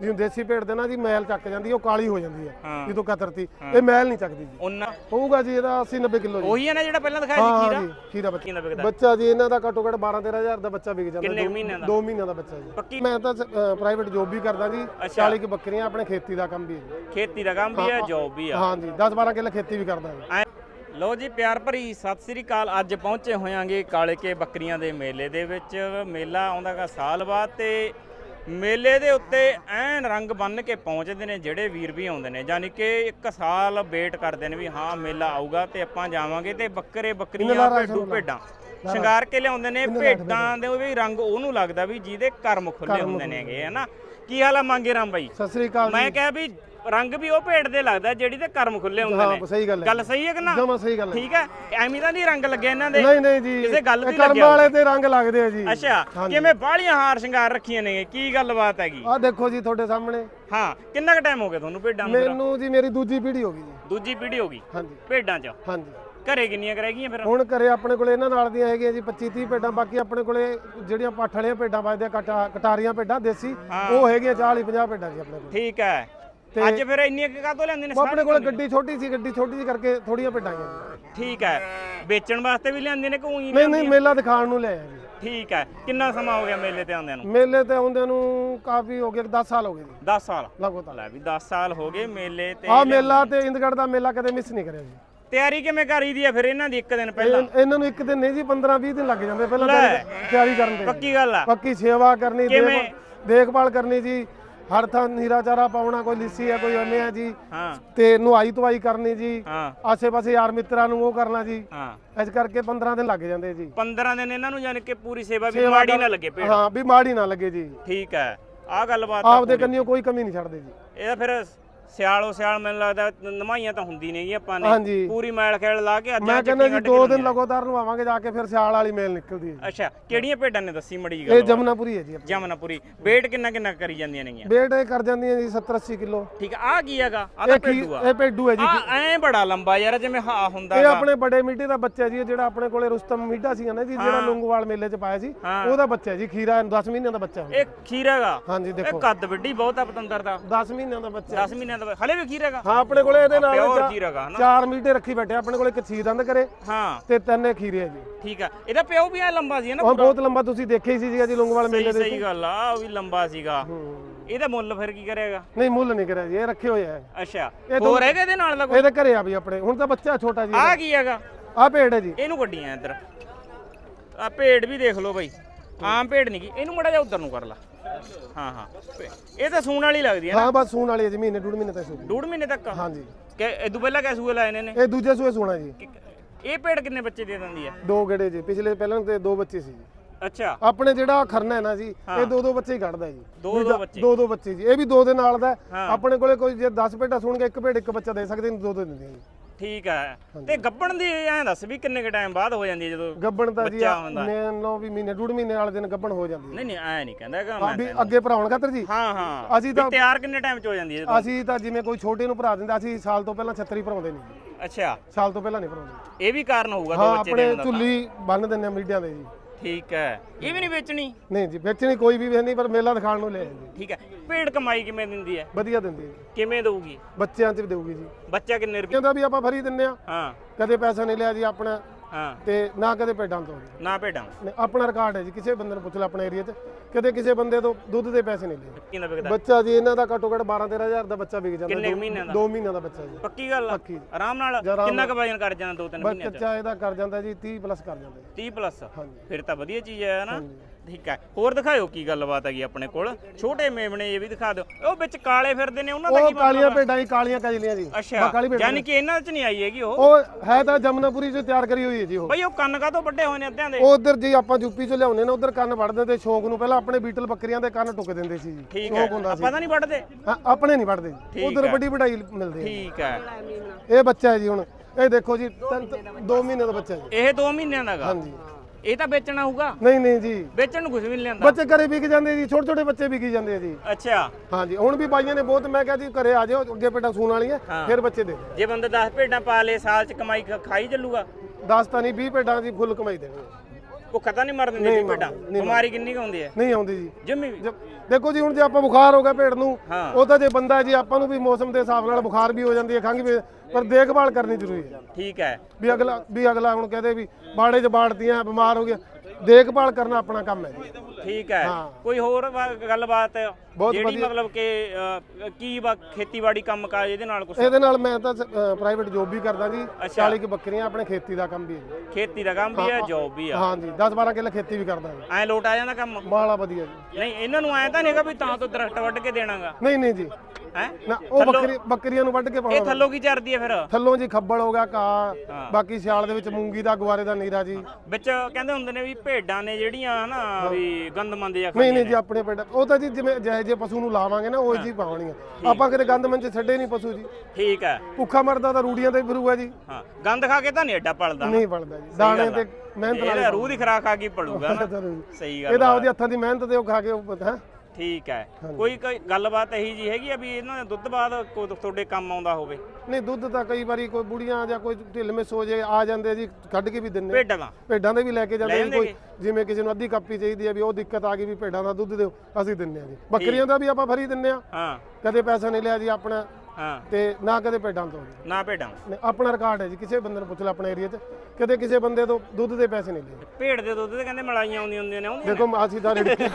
ਜਿਵੇਂ ਦੇਸੀ ਭੇਡ ਦੇ ਨਾ ਜੀ ਮੈਲ ਚੱਕ ਜਾਂਦੀ ਹੈ, ਉਹ ਕਾਲੀ ਹੋ ਜਾਂਦੀ ਹੈ ਹਾਂ। ਜਦੋਂ ਕਤਰਤੀ ਇਹ ਮੈਲ ਨਹੀਂ ਚੱਕਦੀ ਜੀ। ਉਹਨਾਂ ਹੋਊਗਾ ਜੀ ਇਹਦਾ 80 90 ਕਿਲੋ ਜੀ। ਉਹੀ ਹੈ ਨਾ ਜਿਹੜਾ ਪਹਿਲਾਂ ਦਿਖਾਇਆ ਹਾਂ ਸੀ ਹਾਂ ਜੀ ਖੀਰਾ ਬੱਚਾ। ਕਿੰਨਾ ਵਿਕਦਾ ਬੱਚਾ ਜੀ ਇਹਨਾਂ ਦਾ ਘੱਟੋ ਘੱਟ 12 13000 ਦਾ ਬੱਚਾ ਵਿਕ ਜਾਂਦਾ। ਕਿੰਨੇ ਮਹੀਨਿਆਂ ਦਾ? ਦੋ ਮਹੀਨਿਆਂ ਦਾ ਬੱਚਾ ਜੀ। ਮੈਂ ਤਾਂ ਪ੍ਰਾਈਵੇਟ ਜੋਬ ਵੀ ਕਰਦਾ ਜੀ। ਅੱਛਾ। 40 ਕਿ ਬੱਕਰੀਆਂ ਆਪਣੇ ਖੇਤੀ ਦਾ ਕੰਮ ਵੀ ਹੈ ਖੇਤੀ ਦਾ ਕੰਮ ਵੀ ਹੈ ਜੌਬ ਵੀ ਆ। ਹਾਂ ਜੀ 10 12 ਕਿੱਲੇ ਖੇਤੀ ਵੀ ਕਰਦਾ ਜੀ। ਐ- ਲਓ ਜੀ ਪਿਆਰ ਭਰੀ ਸਤਿ ਸ੍ਰੀ ਅਕਾਲ। ਅੱਜ ਪਹੁੰਚੇ ਹੋਇਆਂਗੇ ਕਾਲੇ ਕੇ ਬੱਕਰੀਆਂ ਦੇ ਮੇਲੇ ਦੇ ਵਿੱਚ। ਮੇਲਾ ਆਉਂਦਾਗਾ ਸਾਲ ਬਾਅਦ ਤੇ ਮੇਲੇ ਦੇ ਉੱਤੇ ਐਨ ਰੰਗ ਬੰਨ ਕੇ ਪਹੁੰਚਦੇ ਨੇ ਜਿਹੜੇ ਵੀਰ ਵੀ ਆਉਂਦੇ ਨੇ। ਯਾਨੀ ਕਿ ਇੱਕ ਸਾਲ ਵੇਟ ਕਰਦੇ ਨੇ ਵੀ ਹਾਂ ਮੇਲਾ ਆਊਗਾ ਤੇ ਆਪਾਂ ਜਾਵਾਂਗੇ ਤੇ ਬੱਕਰੇ ਬੱਕਰੀਆਂ ਭੇਡੂ। ਭੇਡਾਂ। ਸ਼ਿੰਗਾਰ ਕੇ ਲਿਆਉਂਦੇ ਨੇ ਭੇਡਾਂ ਦੇ ਵੀ ਰੰਗ ਉਹਨੂੰ ਲੱਗਦਾ ਵੀ ਜਿਹਦੇ ਕਰਮ ਖੁੱਲੇ ਹੁੰਦੇ ਨੇਗੇ ਹਨਾ ਕੀ ਹਾਲ ਆ ਮੰਗੇ ਰਾਮ ਬਾਈ? ਸਤਿ ਸ੍ਰੀ ਅਕਾਲ ਮੈਂ ਕਿਹਾ ਵੀ ਰੰਗ ਵੀ ਉਹ ਭੇਡ ਦੇ ਲੱਗਦਾ ਜਿਹੜੀ ਦੇ ਕਰਮ ਖੁੱਲੇ ਹੁੰਦੇ ਹਾਂ ਨੇ। ਸਹੀ ਗੱਲ ਹੈ। ਗੱਲ ਸਹੀ ਹੈ ਕਿ ਨਾ? ਜਮਾ ਸਹੀ ਗੱਲ ਹੈ। ਠੀਕ ਹੈ? ਐਵੇਂ ਤਾਂ ਨਹੀਂ ਰੰਗ ਲੱਗੇ ਇਹਨਾਂ ਦੇ। ਨਹੀਂ ਨਹੀਂ ਜੀ। ਕਿਸੇ ਗੱਲ ਦੀ ਕਰਮ ਲੱਗਿਆ ਵਾਲੇ ਤੇ ਰੰਗ ਲੱਗਦੇ ਆ ਜੀ। ਅੱਛਾ ਕਿਵੇਂ ਬਾਹਲੀਆਂ ਹਾਰ ਸ਼ਿੰਗਾਰ ਰੱਖੀਆਂ ਨੇ? ਕੀ ਗੱਲਬਾਤ ਹੈਗੀ? ਆਹ ਦੇਖੋ ਜੀ ਤੁਹਾਡੇ ਸਾਹਮਣੇ। ਹਾਂ ਕਿੰਨਾ ਕੁ ਟਾਈਮ ਹੋ ਗਿਆ ਤੁਹਾਨੂੰ ਭੇਡਾਂ ਨੂੰ? ਮੈਨੂੰ ਜੀ ਮੇਰੀ ਦੂਜੀ ਪੀੜ੍ਹੀ ਹੋ ਗਈ ਜੀ। ਦੂਜੀ ਪੀੜ੍ਹੀ ਹੋ ਗਈ? ਹਾਂਜੀ। ਭੇਡਾਂ 'ਚ? ਹਾਂਜੀ। ਘਰੇ ਕਿੰਨੀਆਂ ਕੁ ਰਹਿ ਗਈਆਂ ਫਿਰ? ਹੁਣ ਘਰੇ ਆਪਣੇ ਕੋਲੇ ਇਹਨਾਂ ਨਾਲ ਦੀਆਂ ਹੈਗੀਆਂ ਜੀ 25 30 ਭੇਡਾਂ ਬਾਕੀ ਆਪਣੇ ਕੋਲੇ ਜਿਹੜੀਆਂ ਪਾਠ ਵਾਲੀਆਂ ਭੇਡਾਂ ਵੱਜਦੇ ਆ ਕਟਾ ਕਟਾਰੀਆਂ ਭੇਡਾਂ ਦੇਸੀ ਉਹ ਹੈਗੀਆਂ 40 50 ਭੇਡਾਂ ਜੀ ਆਪਣੇ ਕੋਲ। ਠੀਕ ਹੈ। ਅੱਜ ਫਿਰ ਇੰਨੀਆਂ ਕੁ ਕਾਹਤੋਂ ਲੈਂਦੇ ਨੇ ਉਹ ਆਪਣੇ ਕੋਲ ਗੱਡੀ ਛੋਟੀ ਸੀ ਗੱਡੀ ਛੋਟੀ ਸੀ ਕਰਕੇ ਥੋੜੀਆਂ ਭੇਡਾਂ ਆਈਆਂ ਠੀਕ ਹੈ। ਵੇਚਣ ਵਾਸਤੇ ਵੀ ਲਿਆਂਦੇ ਨੇ ਕੋਈ ਨਹੀਂ ਨਹੀਂ ਮੇਲਾ ਦਿਖਾਉਣ ਨੂੰ ਲਿਆਇਆ ਜੀ। ਠੀਕ ਹੈ। ਕਿੰਨਾ ਸਮਾਂ ਹੋ ਗਿਆ ਮੇਲੇ ਤੇ ਆਉਂਦਿਆਂ ਨੂੰ? ਮੇਲੇ ਤੇ ਆਉਂਦਿਆਂ ਨੂੰ ਕਾਫੀ ਹੋ ਗਏ 10 ਸਾਲ ਹੋ ਗਏ ਜੀ। 10 ਸਾਲ? ਲਗਭਗ। ਲੈ ਵੀ 10 ਸਾਲ ਹੋ ਗਏ ਮੇਲੇ ਤੇ ਆਹ ਮੇਲਾ ਤੇ ਇੰਦਗੜ ਦਾ ਮੇਲਾ ਕਦੇ ਮਿਸ ਨਹੀਂ ਕਰਿਆ ਜੀ। ਤਿਆਰੀ ਕਿਵੇਂ ਕਰੀ ਦੀ ਆ ਫਿਰ ਇਹਨਾਂ ਦੀ ਇੱਕ ਦਿਨ ਪਹਿਲਾਂ? ਇਹ- ਇਹਨਾਂ ਨੂੰ ਇੱਕ ਦਿਨ ਨਹੀਂ ਜੀ 15 20 ਦਿਨ ਲੱਗ ਜਾਂਦੇ। ਪਹਿਲਾਂ ਤਿਆਰੀ- ਤਿਆਰੀ ਕਰਨ ਦੇ। ਪੱਕੀ ਗੱਲ ਆ। ਪੱਕੀ ਸੇਵਾ ਕਰਨੀ ਕਿਵੇਂ? ਦੇਖਭਾਲ ਕਰਨੀ ਜੀ। ਹਰ ਥਾਂ ਨੀਰਾ ਚਾਰਾ ਪਾਉਣਾ ਕੋਈ ਲਿੱਸੀ ਹੈ ਕੋਈ ਐਵੇਂ ਹੈ ਜੀ। ਹਾਂ। ਤੇ ਨੁਆਈ ਧੁਆਈ ਕਰਨੀ ਜੀ। ਹਾਂ। ਆਸੇ ਪਾਸੇ ਯਾਰ ਮਿੱਤਰਾਂ ਨੂੰ ਉਹ ਕਰਨਾ ਜੀ। ਹਾਂ। ਇਸ ਕਰਕੇ 15 ਦਿਨ ਲੱਗ ਜਾਂਦੇ ਜੀ। 15 ਦਿਨ ਇਹਨਾਂ ਨੂੰ ਯਾਨੀ ਕਿ ਪੂਰੀ ਸੇਵਾ ਵੀ ਮਾੜੀ ਨਾ ਲੱਗੇ ਪੇੜ ਹਾਂ ਵੀ ਮਾੜੀ ਨਾ ਲੱਗੇ ਜੀ। ਠੀਕ ਹੈ। ਆਹ ਗੱਲਬਾਤ ਆ। ਆਪਦੇ ਕੰਨਿਓ ਕੋਈ ਕਮੀ ਨਹੀਂ ਛੱਡਦੇ ਜੀ। ਇਹਦਾ ਫਿਰ ਸਿਆਲੋ ਸਿਆਲ ਮੈਨੂੰ ਲੱਗਦਾ ਨਮਾਈਆਂ ਤਾਂ ਹੁੰਦੀ ਨਹੀਂ ਆਪਾਂ ਨੇ। ਹਾਂਜੀ। ਪੂਰੀ ਮੈਲ ਖੇਲ ਲਾ ਕੇ ਅੱਜ ਮੈਂ ਅੱਜ ਕਹਿੰਦਾ ਜੀ ਦੋ ਦਿਨ ਲਗਾਤਾਰ ਨਵਾਵਾਂਗੇ ਜਾ ਕੇ ਫਿਰ ਸਿਆਲ ਵਾਲੀ ਮੇਲ ਨਿਕਲਦੀ ਹੈ ਜੀ। ਅੱਛਾ ਕਿਹੜੀਆਂ ਭੇਡਾਂ ਨੇ ਦੱਸੀ ਮੜੀ ਇਹ ਗੱਲ ਜਮਨਾਪੁਰੀ ਹੈ ਜੀ ਆਪਣੀ। ਜਮਨਾਪੁਰੀ। ਵੇਟ ਕਿੰਨਾ ਕਿੰਨਾ ਕਰੀ ਜਾਂਦੀਆਂ ਨੇਗੀਆਂ? ਬੇਟ ਇਹ ਕਰ ਜਾਂਦੀਆਂ ਜੀ 70 80 ਕਿਲੋ। ਠੀਕ ਆ ਆਹ ਕੀ ਹੈਗਾ? ਆ ਤਾਂ ਇਹ ਕੀ ਭੇਡੂ ਆ। ਇਹ ਭੇਡੂ ਹੈ ਜੀ। ਆ ਐ ਬੜਾ ਲੰਬਾ ਯਾਰ ਜਿਵੇਂ ਹਾ ਹੁੰਦਾ ਇਹ। ਆਪਣੇ ਬੜੇ ਮੀਟੇ ਦਾ ਬੱਚਾ ਜੀ ਇਹ ਜਿਹੜਾ ਆਪਣੇ ਕੋਲੇ ਰੁਸਤਮ ਮੀਟਾ ਸੀ ਨਾ ਜੀ ਜਿਹੜਾ ਲੁੰਗਵਾਲ ਮੇਲੇ 'ਚ ਪਾਇਆ ਸੀ ਹਾਂ। ਉਹਦਾ ਬੱਚਾ ਜੀ ਖੀਰਾ 10 ਮਹੀਨਿਆਂ ਦਾ ਬੱਚਾ। ਇਹ ਖੀਰਾ ਹੈਗਾ ਹਾਂਜੀ ਇਹ ਦੇਖੋ। ਕੱਦ ਵੱਡੀ ਬਹੁਤ ਆ ਪਤੰਦਰ ਦਾ। 10 ਮਹੀਨਿਆਂ ਦਾ ਬੱਚਾ। 10 ਮਹੀਨਿਆਂ ਦਾ ਹਲੇ ਵੀ ਖੀਰਾ ਹੈਗਾ। ਹਾਂ ਆਪਣੇ ਕੋਲੇ ਇਹਦੇ ਨਾਲ ਪਿਓਰ ਖੀਰਾ ਹੈਗਾ ਹਨਾ? ਚਾਰ ਮੀਟੇ ਰੱਖੀ ਬੈਠੇ ਆ, ਆਪਣੇ ਕੋਲੇ ਇੱਕ ਛੀ ਦੰਦ ਕਰੇ ਹਾਂ। ਤੇ ਤਿੰਨ ਖੀਰੇ ਆ ਜੀ। ਠੀਕ ਆ। ਇਹਦਾ ਪਿਓ ਵੀ ਐ ਲੰਬਾ ਸੀ ਨਾ ਉਹ ਬਹੁਤ ਲੰਬਾ ਤੁਸੀਂ ਦੇਖਿਆ ਹੀ ਸੀ ਜੀ ਲੁੰਗਵਾਲ ਮੇਲੇ ਦੇ ਸਹੀ ਗੱਲ ਆ ਉਹ ਵੀ ਲੰਬਾ ਸੀਗਾ। ਇਹਦਾ ਮੁੱਲ ਫਿਰ ਕੀ ਕਰੇਗਾ ਨਹੀਂ ਮੁੱਲ ਨਹੀਂ ਕਰਿਆ ਜੀ ਇਹ ਰੱਖੇ ਹੋਏ ਆ। ਅੱਛਾ ਹੋਰ ਹੈਗਾ ਇਹਦੇ ਨਾਲ ਦਾ ਕੋਈ? ਇਹਦੇ ਘਰੇ ਆ ਵੀ ਆਪਣੇ ਹੁਣ ਤਾਂ ਬੱਚਾ ਛੋਟਾ ਜੀ ਆ ਕੀ ਹੈਗਾ? ਆ ਭੇਡ ਹੈ ਜੀ। ਇਹਨੂੰ ਗੱਡੀਆਂ ਇੱਧਰ। ਆ ਭੇਡ ਵੀ ਦੇਖ ਲਓ ਬਾਈ। ਆਮ ਭੇਡ ਨਹੀਂ ਗੀ ਇਹਨੂੰ ਮੜਾ ਜਾ ਉਧਰ ਨੂੰ ਕਰ ਲਾ। ਹਾਂ ਇਹ ਤਾਂ ਸੂਣ ਵਾਲੀ ਲੱਗਦੀ ਹੈ ਨਾ? ਹਾਂ ਬਸ ਸੂਣ ਵਾਲੀ ਹੈ ਜੀ ਮਹੀਨੇ ਡੂਢ ਮਹੀਨੇ ਤੱਕ ਸੂਣ। ਡੂਢ ਮਹੀਨੇ ਤੱਕ? ਹਾਂਜੀ। ਕਿ ਇਦੋਂ ਪਹਿਲਾਂ ਕਿਆ ਸੂਏ ਲਾਏ ਨੇ ਇਹ ਦੂਜੇ ਸੂਏ ਸੂਣਾ ਜੀ। ਕਿ- ਇਹ ਭੇਡ ਕਿੰਨੇ ਬੱਚੇ ਦੇ ਦਿੰਦੀ ਹੈ? ਦੋ ਗੇੜੇ ਜੀ। ਪਿਛਲੇ ਪਹਿਲਾਂ ਤੇ ਦੋ ਬੱਚੇ ਸੀ ਜੀ। ਅੱਛਾ। ਆਪਣੇ ਜਿਹੜਾ ਖਰਨਾ ਹੈ ਨਾ ਜੀ ਇਹ ਦੋ ਦੋ ਬੱਚੇ ਹੀ ਕੱਢਦਾ ਜੀ। ਦੋ ਦੋ ਬੱਚੇ। ਦੋ ਦੋ ਬੱਚੇ ਜੀ। ਇਹ ਵੀ ਦੋ ਦੇ ਨਾਲ ਦਾ ਹੈ। ਆਪਣੇ ਕੋਲੇ ਕੋਈ ਜੇ 10 ਭੇਡਾਂ ਸੁਣਗੇ ਇੱਕ ਭੇਡ ਇੱਕ ਬੱਚਾ ਦੇ ਸਕਦੇ ਨੇ ਦੋ ਦੋ ਦਿੰਦੇ ਜੀ। ਠੀਕ ਹੈ ਤੇ ਗੱਬਣ ਦੀ ਐਂ ਦੱਸ ਵੀ ਕਿੰਨੇ ਕ ਟਾਈਮ ਬਾਅਦ ਹੋ ਜਾਂਦੀ ਹੈ ਜਦੋਂ ਗੱਬਣ ਤਾਂ ਜੀ ਬੱਚਾ ਹੁੰਦਾ। ਨੋ ਵੀ ਮਹੀਨੇ ਡੂਢ ਮਹੀਨੇ ਵਾਲੇ ਦਿਨ ਗੱਬਣ ਹੋ ਜਾਂਦੀ ਹੈ ਨਹੀਂ ਨਹੀਂ ਐ ਨਹੀਂ ਕਹਿੰਦਾ ਹੈਗਾ ਹਾਂ ਮੈਂ ਵੀ ਅੱਗੇ ਭਰਾਉਣ ਖਾਤਰ ਜੀ ਹਾਂ ਹਾਂ ਅਸੀਂ ਵੀ ਤਾਂ ਤਿਆਰ ਕਿੰਨੇ ਟਾਈਮ ਚ ਹੋ ਜਾਂਦੀ ਹੈ ਜਦੋਂ? ਅਸੀਂ ਤਾਂ ਜਿਵੇਂ ਕੋਈ ਛੋਟੇ ਨੂੰ ਭਰਾ ਦਿੰਦਾ ਅਸੀਂ ਸਾਲ ਤੋਂ ਪਹਿਲਾਂ ਛਤਰੀ ਭਰਾਉਂਦੇ ਨਹੀਂ ਜੀ। ਅੱਛਾ ਸਾਲ ਤੋਂ ਪਹਿਲਾਂ ਨਹੀਂ ਭਰਾਉਂਦੇ ਇਹ ਵੀ ਕਾਰਨ ਹੋਊਗਾ ਦੋ ਹਾਂ ਬੱਚੇ ਆਪਣੇ ਦੇਣ ਦਾ ਤਾਂ। ਬੰਨ ਦਿੰਦੇ ਆ ਮੀਡੀਆਂ ਦੇ ਜੀ ਠੀਕ ਹੈ। ਇਹ ਵੀ ਨਹੀਂ ਵੇਚਣੀ? ਨਹੀਂ ਜੀ ਵੇਚਣੀ ਕੋਈ ਵੀ ਨਹੀਂ ਪਰ ਮੇਲਾ ਦਿਖਾਉਣ ਨੂੰ ਲੈ ਜੀ। ਠੀਕ ਹੈ। ਭੇਡ ਕਮਾਈ ਕਿਵੇਂ ਦਿੰਦੀ ਹੈ? ਵਧੀਆ ਦਿੰਦੀ ਹੈ ਜੀ। ਕਿਵੇਂ ਦਊਗੀ? ਬੱਚਿਆਂ 'ਚ ਵੀ ਦੇਊਗੀ ਜੀ। ਬੱਚਾ ਕਿੰਨੇ ਰੁਪਏ? ਕਹਿੰਦਾ ਵੀ ਆਪਾਂ ਫਰੀ ਦਿੰਨੇ ਆ ਹਾਂ। ਕਦੇ ਪੈਸਾ ਨਹੀਂ ਲਿਆ ਜੀ ਆਪਣਾ ਹਾਂ। ਤੇ ਨਾ ਕਦੇ ਭੇਡਾਂ ਤੋਂ। ਨਾ ਭੇਡਾਂ ਨਹੀਂ, ਆਪਣਾ ਰਿਕਾਰਡ ਹੈ ਜੀ ਕਿਸੇ ਬੰਦੇ ਨੂੰ ਪੁੱਛ ਲੈ ਆਪਣੇ ਏਰੀਆ 'ਚ। ਕਦੇ ਕਿਸੇ ਬੰਦੇ ਤੋਂ ਦੁੱਧ ਦੇ ਪੈਸੇ ਨਹੀਂ ਲਏ। ਕਿੰਨਾ ਵਿਕਦਾ? ਬੱਚਾ ਜੀ ਇਹਨਾਂ ਦਾ ਘੱਟੋ ਘੱਟ 12 13000 ਦਾ ਬੱਚਾ ਵਿਕ ਜਾਂਦਾ। ਕਿੰਨੇ ਕੁ ਮਹੀਨਿਆਂ ਦਾ? ਦੋ ਮਹੀਨਿਆਂ ਦਾ ਬੱਚਾ ਜੀ। ਪੱਕੀ ਗੱਲ ਆ? ਪੱਕੀ। ਆਰਾਮ ਨਾਲ ਆਰਾਮ ਕਿੰਨਾ ਕੁ ਵਜਨ ਕਰ ਜਾਂਦਾ ਦੋ ਤਿੰਨ ਮਹੀਨਿਆਂ ਚ? ਬੱਚਾ ਇਹਦਾ ਕਰ ਜਾਂਦਾ ਜੀ 30 ਪਲੱਸ ਕਰ ਜਾਂਦਾ ਜੀ। 30 ਪਲੱਸ ਹਾਂਜੀ। ਫਿਰ ਤਾਂ ਵਧੀਆ ਚੀਜ਼ ਹੈ ਨਾ? ਠੀਕ ਹੈ। ਹੋਰ ਦਿਖਾਇਓ ਕੀ ਗੱਲਬਾਤ ਹੈਗੀ ਆਪਣੇ ਕੋਲ। ਛੋਟੇ ਮੇਮਣੇ ਇਹ ਵੀ ਦਿਖਾ ਦਿਓ। ਉਹ ਵਿੱਚ ਕਾਲੇ ਫਿਰਦੇ ਨੇ ਉਹਨਾਂ ਦਾ ਉਹ ਕੀ ਕਾਲੀਆਂ ਭੇਡਾਂ ਜੀ ਕਾਲੀਆਂ ਕਜਲੀਆਂ ਜੀ। ਅੱਛਾ ਕਾਲੀ ਭੇਡ ਯਾਨੀ ਕਿ ਇਹਨਾਂ ਚ ਨਹੀਂ ਆਈ ਹੈਗੀ ਉਹ? ਉਹ ਹੈ ਤਾਂ ਜਮਨਾਪੁਰੀ 'ਚ ਤਿਆਰ ਕਰੀ ਹੋਈ ਹੈ ਜੀ ਉਹ। ਬਈ ਉਹ ਕੰਨ ਕਾ ਤੋਂ ਵੱਡੇ ਹੋਏ ਨੇ ਅੱਧਿਆਂ ਦੇ? ਉਧਰ ਜੀ ਆਪਾਂ ਯੂਪੀ 'ਚ ਲਿਆਉਂਦੇ ਨੇ ਉਧਰ ਕੰਨ ਵੜਦੇ ਤੇ ਸ਼ੌਕ ਨੂੰ ਪਹਿਲਾਂ ਆਪਣੇ ਬੀਟਲ ਬੱਕਰੀਆਂ ਦੇ ਕੰਨ ਟੁੱਕ ਦਿੰਦੇ ਸੀ ਜੀ। ਠੀਕ ਹੈ। ਸ਼ੌਕ ਹੁੰਦਾ ਸੀ। ਆਪਾਂ ਤਾਂ ਨਹੀਂ ਵੱਢਦੇ? ਹਾਂ, ਆਪਣੇ ਨਹੀਂ ਵੜਦੇ ਜੀ। ਠੀਕ ਉਧਰ ਹੈ। ਵੱਡੀ ਵਡਾਈ ਮਿਲਦੀ ਹੈ। ਠੀਕ ਹੈ। ਇਹ ਬੱਚਾ ਹੈ ਜੀ ਹੁਣ। ਇਹ ਦੇਖੋ ਜੀ ਦੋ ਮਹੀਨੇ ਦਾ ਬੱਚਾ ਜੀ। ਇਹ 2 ਮਹੀਨਿਆਂ ਦਾ ਗਾ? ਹਾਂਜੀ। ਇਹ ਤਾਂ ਵੇਚਣਾ ਹੋਊਗਾ ਨਹੀਂ ਨਹੀਂ ਜੀ। ਵੇਚਣ ਨੂੰ ਕੁਝ ਵੀ ਨਹੀਂ ਲੈਂਦਾ ਬੱਚੇ ਘਰੇ ਵਿਕ ਜਾਂਦੇ ਜੀ ਛੋਟੇ ਛੋਟੇ ਬੱਚੇ ਵਿਕੀ ਜਾਂਦੇ ਆ ਜੀ। ਅੱਛਾ। ਹਾਂਜੀ ਹੁਣ ਵੀ ਬਾਈਆਂ ਨੇ ਬਹੁਤ ਮੈਂ ਕਿਹਾ ਜੀ ਘਰੇ ਆ ਜਾਓ ਅੱਗੇ ਪੇਟਾਂ ਸੂਣ ਵਾਲੀਆਂ ਫਿਰ ਬੱਚੇ ਦੇ ਜੇ ਬੰਦਾ 10 ਭੇਡਾਂ ਪਾ ਲੇ ਸਾਲ ਚ ਕਮਾਈ ਖ- ਖਾਈ ਚੱਲੂਗਾ? 10 ਤਾਂ ਨਹੀਂ 20 ਪੇਟਾਂ ਦੀ ਫੁੱਲ ਕਮਾਈ ਦੇਣੀ ਭੁੱਖਾ ਤਾਂ ਨਹੀਂ ਮਰ ਦਿੰਦੀ ਜੀ ਭੇਡਾਂ। ਬਿਮਾਰੀ ਕਿੰਨੀ ਕੁ ਹੁੰਦੀ ਹੈ? ਨਹੀਂ ਆਉਂਦੀ ਜੀ। ਜੰਮੀ ਵੀ? ਦੇਖੋ ਜੀ ਹੁਣ ਜੇ ਆਪਾਂ ਬੁਖਾਰ ਹੋ ਗਿਆ ਭੇਡ ਨੂੰ। ਉਹ ਤਾਂ ਜੇ ਬੰਦਾ ਜੀ ਆਪਾਂ ਨੂੰ ਵੀ ਮੌਸਮ ਦੇ ਹਿਸਾਬ ਨਾਲ ਬੁਖਾਰ ਵੀ ਹੋ ਜਾਂਦੀ ਹੈ ਖੰਘ ਵੀ ਪਰ ਦੇਖਭਾਲ ਕਰਨੀ ਜ਼ਰੂਰੀ ਹੈ। ਠੀਕ ਹੈ। ਵੀ ਅਗਲਾ ਵੀ ਅਗਲਾ ਹੁਣ ਕਹਦੇ ਵੀ ਬਾੜੇ 'ਚ ਬਾੜਤੀਆਂ ਬਿਮਾਰ ਹੋ ਗਿਆ। ਦੇਖਭਾਲ ਕਰਨਾ ਆਪਣਾ ਕੰਮ ਹੈ ਜੀ। ਠੀਕ ਹੈ। ਹਾਂ। ਕੋਈ ਹੋਰ ਵਾ- ਗੱਲਬਾਤ? ਬਹੁਤ ਜਿਹੜੀ ਵਧੀਆ। ਮਤਲਬ ਕਿ ਅ, ਕੀ ਵਾ ਖੇਤੀਬਾੜੀ ਕੰਮ ਕਾਜ ਇਹਦੇ ਨਾਲ ਕੁਝ ਇਹਦੇ ਨਾਲ ਮੈਂ ਤਾਂ ਪ੍ਰਾਈਵੇਟ ਜੋਬ ਵੀ ਕਰਦਾ ਜੀ। ਅੱਛਾ। 40 ਕਿ ਬੱਕਰੀਆਂ ਆਪਣੇ ਖੇਤੀ ਦਾ ਕੰਮ ਵੀ ਹੈ ਜੀ। ਖੇਤੀ ਦਾ ਕੰਮ ਵੀ ਹੈ ਜੌਬ ਵੀ ਆ। ਹਾਂ ਜੀ 10 12 ਕਿੱਲੇ ਖੇਤੀ ਵੀ ਕਰਦਾ ਜੀ। ਐ ਲੋਟ ਆ ਜਾਂਦਾ ਕੰਮ? ਬਾਲਾ ਵਧੀਆ ਜੀ। ਨਹੀਂ ਇਹਨਾਂ ਨੂੰ ਐ ਤਾਂ ਨਹੀਂਗਾ ਵੀ ਤਾਂ ਤੋਂ ਦਰਖਤ ਵੱਢ ਕੇ ਦੇਣਾਗਾ। ਨਹੀਂ ਨਹੀਂ ਜੀ। ਹੈ? ਨਾ ਉਹ ਬੱਕਰੀ ਬੱਕਰੀਆਂ ਨੂੰ ਵੱਢ ਕੇ ਇਹ ਪਾਉਣਾ ਥੱਲੋਂ ਕੀ ਚਰਦੀ ਹੈ ਫਿਰ? ਥੱਲੋਂ ਜੀ ਖੱਬਲ ਹੋ ਗਿਆ ਕਾ। ਬਾਕੀ ਸਿਆਲ ਦੇ ਵਿੱਚ ਮੂੰਗੀ ਦਾ ਗਵਾਰੇ ਦਾ ਨੀਰਾ ਜੀ। ਵਿੱਚ ਕਹਿੰਦੇ ਹੁੰਦੇ ਨੇ ਵੀ ਭੇਡਾਂ ਨੇ ਜਿਹੜੀਆਂ ਨਾ ਵੀ ਗੰਦਮੰਦ ਜਾਂ ਨਹੀਂ ਨਹੀਂ ਜੀ ਆਪਣੇ ਪਿੰਡ ਉਹ ਤਾਂ ਜੀ ਜਿਵੇਂ ਜਿਹੇ ਜੇ ਪਸ਼ੂ ਨੂੰ ਲਾਵਾਂਗੇ ਨਾ ਉਹ ਜੀ ਪਾਉਣੀਆਂ। ਆਪਾਂ ਕਿਤੇ ਗੰਦਮਨ ਚ ਛੱਡੇ ਨਹੀਂ ਪਸ਼ੂ ਜੀ। ਠੀਕ ਹੈ। ਭੁੱਖਾ ਮਰਦਾ ਤਾਂ ਰੂੜੀਆਂ ਤੇ ਫਿਰੂਗਾ ਜੀ। ਹਾਂ ਗੰਦ ਖਾ ਕੇ ਤਾਂ ਨਹੀਂ ਐਡਾ ਪਲਦਾ ਨਹੀਂ ਬਲਦਾ ਜੀ। ਦਾਣੇ ਤੇ ਮਿਹਨਤ ਨਾਲ ਇਹ ਰੂਹ ਦੀ ਖਰਾਕ ਆ ਨਾ। ਜ਼ਰੂਰ। ਸਹੀ ਗੱਲ ਇਹਦਾ ਆਪਦੀ ਹੱਥਾਂ ਦੀ ਮਿਹਨਤ ਤੇ ਉਹ ਖਾ ਕੇ ਉਹ ਹੈ? ਠੀਕ ਹੈ। ਕੋਈ ਕੋਈ ਗੱਲਬਾਤ ਇਹੀ ਜੀ ਹੈਗੀ ਆ ਵੀ ਇਹਨਾਂ ਦੇ ਦੁੱਧ ਬਾਅਦ ਕੋਈ ਤੁਹਾਡੇ ਕੰਮ ਆਉਂਦਾ ਹੋਵੇ? ਨਹੀਂ ਦੁੱਧ ਤਾਂ ਕਈ ਵਾਰੀ ਕੋਈ ਬੁੜੀਆਂ ਜਾਂ ਕੋਈ ਢਿੱਲ ਮਿਸ ਹੋ ਜੇ ਆ ਜਾਂਦੇ ਜੀ ਕੱਢ ਕੇ ਵੀ ਦਿੰਨੇ ਭੇਡਾਂ ਦਾ? ਭੇਡਾਂ ਦੇ ਵੀ ਲੈ ਕੇ ਜਾਂਦੇ ਜੀ ਜਾਂਦੇ ਕੋਈ ਜਿਵੇਂ ਕਿਸੇ ਨੂੰ ਅੱਧੀ ਕਾਪੀ ਚਾਹੀਦੀ ਹੈ ਵੀ ਉਹ ਦਿੱਕਤ ਆ ਗਈ ਵੀ ਭੇਡਾਂ ਦਾ ਦੁੱਧ ਦਿਓ ਅਸੀਂ ਦਿੰਨੇ ਆ ਜੀ। ਬੱਕਰੀਆਂ ਦਾ ਵੀ ਆਪਾਂ ਫਰੀ ਦਿੰਨੇ ਆ। ਹਾਂ। ਕਦੇ ਪੈਸਾ ਨਹੀਂ ਲਿਆ ਜੀ ਆਪਣਾ ਹਾਂ। ਤੇ ਨਾ ਕਦੇ ਭੇਡਾਂ ਤੋਂ ਨਾ ਭੇਡਾਂ ਨਹੀਂ, ਆਪਣਾ ਰਿਕਾਰਡ ਹੈ ਜੀ ਕਿਸੇ ਬੰਦੇ ਨੂੰ ਪੁੱਛ ਲੈ ਆਪਣੇ ਏਰੀਆ 'ਚ। ਕਦੇ ਕਿਸੇ ਬੰਦੇ ਤੋਂ ਦੁੱਧ ਦੇ ਪੈਸੇ ਨਹੀਂ ਲਏ। ਭੇਡ ਦੇ ਦੁੱਧ ਤੇ ਕਹਿੰਦੇ ਮਲਾਈਆਂ ਆਉਂਦੀਆਂ ਹੁੰਦੀਆਂ ਨੇ ਆਉਂਦੀਆਂ? ਦੇਖੋ ਅਸੀਂ ਤਾਂ ਰਿੜਕਿਆ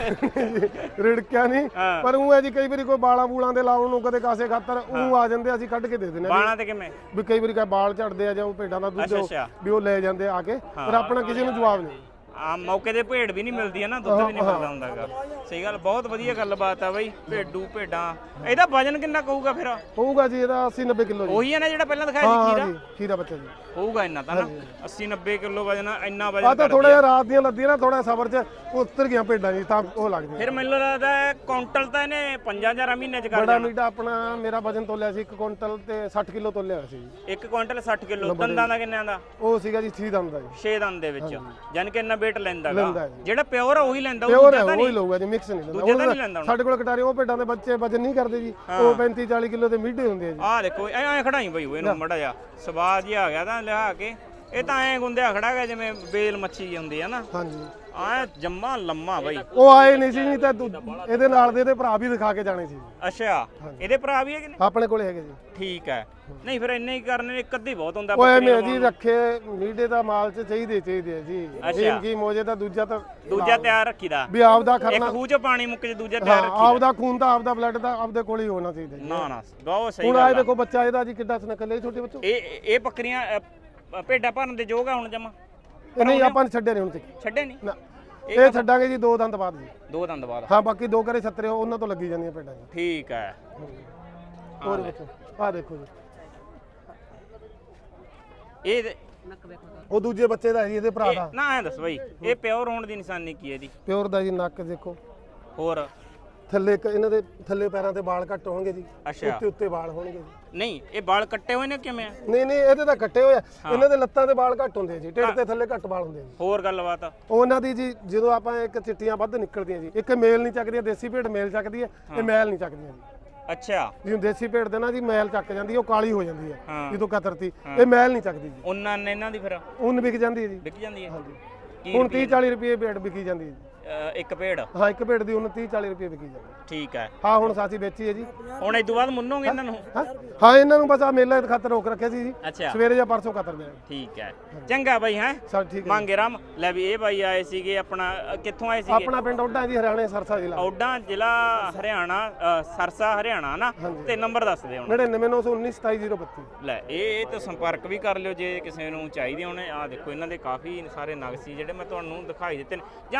ਰਿੜਕਿਆ ਨਹੀਂ ਹਾਂ। ਪਰ ਉਹ ਹੈ ਜੀ ਕਈ ਵਾਰੀ ਕੋਈ ਬਾਲਾਂ ਬੂਲਾਂ ਦੇ ਲਾਉਣ ਨੂੰ ਕਦੇ ਕਾਸੇ ਖਾਤਰ ਉਹ ਆ ਜਾਂਦੇ ਅਸੀਂ ਕੱਢ ਕੇ ਦੇ ਦਿੰਦੇ ਬਾਣਾ ਤੇ ਕਿਵੇਂ? ਵੀ ਕਈ ਵਾਰੀ ਕਾ ਬਾਲ ਝੜਦੇ ਆ ਜਾਂ ਉਹ ਭੇਡਾਂ ਦਾ ਦੁੱਧ ਅੱਛਾ ਉਹ- ਅੱਛਾ। ਵੀ ਉਹ ਲੈ ਜਾਂਦੇ ਆ ਕੇ ਪਰ ਆਪਣਾ ਕਿਸੇ ਨੂੰ ਜਵਾਬ ਨਹੀਂ। ਆ ਮੌਕੇ ਤੇ ਭੇਡ ਵੀ ਨਹੀਂ ਮਿਲਦੀ ਹੈ ਨਾ ਦੁੱਧ ਵੀ ਨਹੀਂ ਮਿਲਦਾ ਹੁੰਦਾਗਾ। ਸਹੀ ਗੱਲ ਬਹੁਤ ਵਧੀਆ ਗੱਲਬਾਤ ਆ ਬਈ ਭੇਡੂ ਭੇਡਾਂ। ਇਹਦਾ ਵਜਨ ਕਿੰਨਾ ਕਹੂਗਾ ਫਿਰ? ਹੋਊਗਾ ਜੀ ਇਹਦਾ 80 90 ਕਿਲੋ ਜੀ। ਉਹੀ ਹੈ ਨਾ ਜਿਹੜਾ ਪਹਿਲਾਂ ਦਿਖਾਇਆ ਸੀ ਖੀਰਾ? ਜੀ ਖੀਰਾ ਬੱਚਾ ਜੀ। ਹੋਊਗਾ ਇੰਨਾ ਤਾਂ ਨਾ? 80 90 ਕਿਲੋ ਵਜਨ ਇੰਨਾ ਆ ਵਜਨ ਤਾਂ ਥੋੜਾ ਜਿਹਾ ਰਾਤ ਦੀਆਂ ਲੱਦੀਆਂ ਨਾ ਥੋੜਾ ਸਬਰ ਚ ਉਤਰ ਗਿਆ ਭੇਡਾਂ ਜੀ ਤਾਂ ਉਹ ਲੱਗਦੀ ਫਿਰ ਮੈਨੂੰ ਲੱਗਦਾ ਹੈ ਕੁਇੰਟਲ ਤਾਂ ਇਹਨੇ 5000 ਮਹੀਨੇ ਚ ਕਰ ਬੜਾ ਮੀਟਾ ਆਪਣਾ ਮੇਰਾ ਵਜਨ ਤੋਲਿਆ ਸੀ 1 ਕੁਇੰਟਲ ਤੇ 60 ਕਿਲੋ ਤੋਲਿਆ ਹੋਇਆ ਸੀ ਜੀ। ਇੱਕ ਕੁਇੰਟਲ 60 ਕਿਲੋ ਦੰਦਾਂ ਦਾ ਕਿੰਨਿਆਂ ਦਾ? ਉਹ ਸੀਗਾ ਜੀ 6 ਦੰਦ ਦਾ ਜੀ। 6 ਦੰਦ ਦੇ ਵਿੱਚ। ਯਾਨੀ ਕਿ ਇੰਨਾ weight ਲੈਂਦਾ ਜੀ। ਜਿਹੜਾ ਪਿਓਰ ਆ ਉਹੀ ਲੈਂਦਾ ਉਹ ਪਿਓਰ ਹੈ ਦੂਜਾ ਤਾਂ ਉਹ ਹੀ ਨਹੀਂ। ਲਊਗਾ ਜੀ ਮਿਕਸ ਨਹੀਂ ਦੂਜਾ ਤਾਂ ਲੈਂਦਾ ਨਹੀਂ ਲੈਂਦਾ ਹੁਣ ਸਾਡੇ ਕੋਲ ਕਟਾਰੇ ਉਹ ਭੇਡਾਂ ਦੇ ਬੱਚੇ ਵਜਨ ਨਹੀਂ ਕਰਦੇ ਜੀ। ਉਹ 35 40 ਕਿਲੋ ਦੇ ਮੀਡੇ ਹੁੰਦੇ ਆ ਜੀ। ਆਹ ਦੇਖੋ ਐ ਐ ਖੜਾਈ ਬਈ ਉਹ ਇਹਨੂੰ ਮੜਾ ਜਾ ਸਵਾਦ ਹੀ ਆ ਗਿਆ ਤਾਂ ਲਿਆ ਕੇ। ਇਹ ਤਾਂ ਐ ਗੁੰਦਿਆ ਖੜਾ ਗਿਆ ਜਿਵੇਂ ਬੇਲ ਮੱਛੀ ਜਿਹੀ ਹੁੰਦੀ ਆ ਨਾ। ਹਾਂਜੀ। ਆ ਜੰਮਾ ਲੰਮਾ ਬਈ। ਉਹ ਆਏ ਨਹੀਂ ਸੀ ਨਹੀਂ ਤਾਂ ਦੂ- ਇਹਦੇ ਨਾਲ ਦੇ ਇਹਦੇ ਭਰਾ ਵੀ ਦਿਖਾ ਕੇ ਜਾਣੇ ਸੀ। ਅੱਛਾ ਇਹਦੇ ਭਰਾ ਵੀ ਹੈਗੇ ਨੇ? ਆਪਣੇ ਕੋਲੇ ਹੈਗੇ ਜੀ। ਠੀਕ ਹੈ। ਨਹੀਂ ਫਿਰ ਇੰਨੇ ਹੀ ਕਰਨੇ ਨੇ ਇੱਕ ਅੱਧੀ ਬਹੁਤ ਹੁੰਦਾ ਉਹ ਐਵੇਂ ਬੱਕਰੀਆਂ ਜੀ ਰੱਖੇ ਮੀਡੇ ਦਾ ਮਾਲ ਚ ਚਾਹੀਦੇ ਚਾਹੀਦੇ ਆ ਜੀ। ਅੱਛਾ। ਕੀ ਮੋਜੇ ਦਾ ਦੂਜਾ ਤਾਂ ਦੂਜਾ ਤਿਆਰ ਰੱਖੀਦਾ। ਵੀ ਆਪਦਾ ਇੱਕ ਖਰਨਾ ਖੂਹ ਚ ਪਾਣੀ ਮੁੱਕ ਜੇ ਦੂਜਾ ਹਾਂ ਤਿਆਰ ਰੱਖੀਦਾ। ਆਪਦਾ ਖੂਨ ਤਾਂ ਆਪਦਾ ਬਲੱਡ ਦਾ ਆਪਦੇ ਕੋਲ ਹੀ ਹੋਣਾ ਚਾਹੀਦਾ ਜੀ। ਨਾ ਨਾ ਬਹੁਤ ਸਹੀ ਹੁਣ ਗੱਲ ਆਏ ਆ। ਦੇਖੋ ਬੱਚਾ ਇਹਦਾ ਜੀ ਕਿੱਡਾ ਸਨਕਲੇ ਛੋਟੇ ਬੱਚੋ। ਇਹ ਇਹ ਬੱਕਰੀਆਂ ਅ, ਅ, ਭੇਡਾਂ ਭਰਨ ਦੇ ਯੋਗ ਆ ਹੁਣ ਜਮਾ। ਇਹ ਨਹੀਂ ਆਪਾਂ ਨੇ ਛੱਡਿਆ ਨਹੀਂ ਹੁਣ ਤੱਕ ਛੱਡੇ ਨਹੀਂ ਨਾ। ਇਹ ਛੱਡਾਂਗੇ ਜੀ ਦੋ ਦੰਦ ਬਾਅਦ ਜੀ। ਦੋ ਦੰਦ ਬਾਅਦ। ਹਾਂ ਬਾਕੀ ਦੋ ਘਰੇ ਛੱਤਰੇ ਉਹਨਾਂ ਤੋਂ ਲੱਗੀ ਜਾਂਦੀਆਂ ਭੇਡਾਂ ਜੀ। ਠੀਕ ਹੈ। ਹੋਰ ਬੱਚੋ ਆਹ ਦੇਖੋ ਜੀ। ਇਹ ਉਹ ਦੂਜੇ ਬੱਚੇ ਦਾ ਜੀ ਇਹਦੇ ਭਰਾ ਦਾ। ਨਾ ਐ ਦੱਸ ਬਈ ਇਹ ਪਿਓਰ ਹੋਣ ਦੀ ਨਿਸ਼ਾਨੀ ਕੀ ਹੈ ਇਹਦੀ? ਪਿਓਰ ਦਾ ਜੀ ਨੱਕ ਦੇਖੋ। ਹੋਰ? ਥੱਲੇ ਕ- ਇਹਨਾਂ ਦੇ ਥੱਲੇ ਪੈਰਾਂ ਤੇ ਵਾਲ ਘੱਟ ਹੋਣਗੇ ਜੀ। ਅੱਛਾ। ਉੱਤੇ ਉੱਤੇ ਵਾਲ ਹੋਣਗੇ ਜੀ। ਨਹੀਂ ਇਹ ਵਾਲ ਕੱਟੇ ਹੋਏ ਨੇ ਕਿਵੇਂ ਆ? ਨਹੀਂ ਨਹੀਂ ਇਹਦੇ ਤਾਂ ਕੱਟੇ ਹੋਏ ਆ। ਇਹਨਾਂ ਦੇ ਲੱਤਾਂ ਦੇ ਵਾਲ ਘੱਟ ਹੁੰਦੇ ਆ ਜੀ। ਢਿੱਡ ਤੇ ਥੱਲੇ ਘੱਟ ਵਾਲ ਹੁੰਦੇ ਆ ਜੀ। ਹੋਰ ਗੱਲਬਾਤ? ਉਹਨਾਂ ਦੀ ਜੀ ਜਦੋਂ ਆਪਾਂ ਇੱਕ ਚਿੱਟੀਆਂ ਵੱਧ ਨਿਕਲਦੀਆਂ ਜੀ ਇੱਕ ਮੇਲ ਨਹੀਂ ਚੱਕਦੀਆਂ ਦੇਸੀ ਭੇਡ ਮੇਲ ਚੱਕਦੀ ਹੈ ਇਹ ਮੈਲ ਨਹੀਂ ਚੱਕਦੀਆਂ ਜੀ। ਅੱਛਾ। ਜਿਵੇਂ ਦੇਸੀ ਭੇਡ ਦੇ ਨਾ ਜੀ ਮੈਲ ਚੱਕ ਜਾਂਦੀ ਹੈ, ਉਹ ਕਾਲੀ ਹੋ ਜਾਂਦੀ ਹੈ ਹਾਂ। ਜਦੋਂ ਕਤਰਤੀ। ਇਹ ਮੈਲ ਨਹੀਂ ਚੱਕਦੀ ਜੀ। ਉਹਨਾਂ ਨੇ ਇਹਨਾਂ ਦੀ ਫਿਰ? ਉਨ ਵਿਕ ਜਾਂਦੀ ਹੈ ਜੀ। ਵਿਕ ਜਾਂਦੀ ਹੈ ਕੀ ਹੁਣ 30 40 ਰੁਪਏ ਭੇਡ ਵਿਕੀ ਜਾਂਦੀ ਹੈ ਜੀ। ਅ, ਇੱਕ ਭੇਡ ਹਾਂ ਇੱਕ ਭੇਡ ਦੀ 30 40 ਰੁਪਏ ਵਿਕੀ ਜਾਂਦੀ। ਠੀਕ ਹੈ। ਹਾਂ ਹੁਣ ਸਾਸੀ ਵੇਚੀ ਹੈ ਜੀ। ਹੁਣ ਇਸ ਤੋਂ ਬਾਅਦ ਮੁੰਨੋਗੇ ਇਹਨਾਂ ਨੂੰ? ਹਾਂ ਹਾਂ ਇਹਨਾਂ ਨੂੰ ਬਸ ਆ ਮੇਲੇ ਦੇ ਖਾਤਰ ਰੋਕ ਰੱਖਿਆ ਸੀ ਜੀ। ਅੱਛਾ। ਸਵੇਰੇ ਜਾਂ ਪਰਸੋਂ ਕਤਰਦੇ ਆ ਠੀਕ ਹੈ। ਚੰਗਾ ਬਾਈ ਹੈ? ਸਰ ਠੀਕ ਹੈ ਮੰਗੇ ਰਾਮ। ਲੈ ਵੀ ਇਹ ਬਾਈ ਆਏ ਸੀਗੇ ਆਪਣਾ ਅ, ਕਿੱਥੋਂ ਆਏ ਸੀਗੇ? ਆਪਣਾ ਪਿੰਡ ਓਡਾ ਜੀ ਹਰਿਆਣੇ ਸਰਸਾ ਜ਼ਿਲ੍ਹਾ। ਔਡਾ ਜ਼ਿਲ੍ਹਾ ਹਰਿਆਣਾ ਅ, ਸਰਸਾ ਹਰਿਆਣਾ ਨਾ? ਤੇ ਨੰਬਰ ਦੱਸ ਦੇ ਹੁਣ। 9919 27032 ਲੈ ਇਹ ਇਹ ਤੇ ਸੰਪਰਕ ਵੀ ਕਰ ਲਿਓ ਜੇ ਕਿਸੇ ਨੂੰ ਚਾਹੀਦੇ ਹੋਣੇ। ਆ ਦੇਖੋ ਇਹਨਾਂ ਦੇ ਕਾਫੀ ਸਾਰੇ ਨਗ ਸੀ ਜਿਹੜੇ ਮੈਂ ਤੁਹਾਨੂੰ ਦਿਖਾਈ ਦਿੱਤੇ ਨੇ। ਜਾਂ